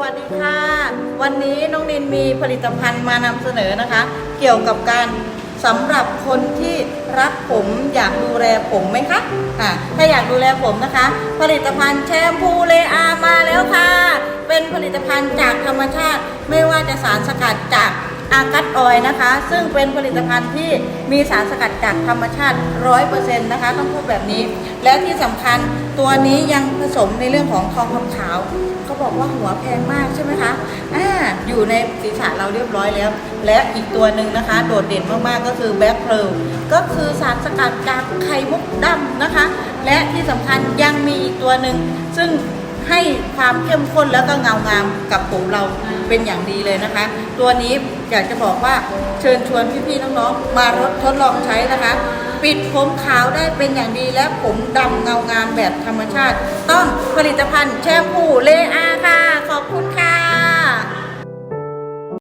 วัสดีค่ะ วันนี้น้องนินมีผลิตภัณฑ์มานำเสนอนะคะ เกี่ยวกับการสำหรับคนที่รักผมอยากดูแลผมไหมคะอะถ้าอยากดูแลผมนะคะ ผลิตภัณฑ์แชมพูเลอามาแล้วค่ะ เป็นผลิตภัณฑ์จากธรรมชาติ ไม่ว่าจะสารสกัดจากอากัดออยนะคะ ซึ่งเป็นผลิตภัณฑ์ที่มีสารสกัดจากธรรมชาติ 100%นะคะ ต้องพูดแบบนี้ และที่สำคัญ ตัวนี้ยังผสมในเรื่องของทองคำขาวเขาบอกว่าหัวแพงมากใช่ไหมคะอ่าอยู่ในศีรษะเราเรียบร้อยแล้ว และอีกตัวหนึ่งนะคะ โดดเด่นมากๆก็คือแบ็คเพลก็คือสารสกัดจากไข่มุกดำนะคะ และที่สำคัญยังมีอีกตัวหนึ่งซึ่งให้ความเข้มข้นแล้วก็เงางามกับผมเราเป็นอย่างดีเลยนะคะ ตัวนี้อยากจะบอกว่าเชิญชวนพี่ๆน้องๆมารถทดลองใช้นะคะ ปิดผมขาวได้เป็นอย่างดีและผมดำเงางามแบบธรรมชาติ ต้องผลิตภัณฑ์แชมพูเลอาค่ะ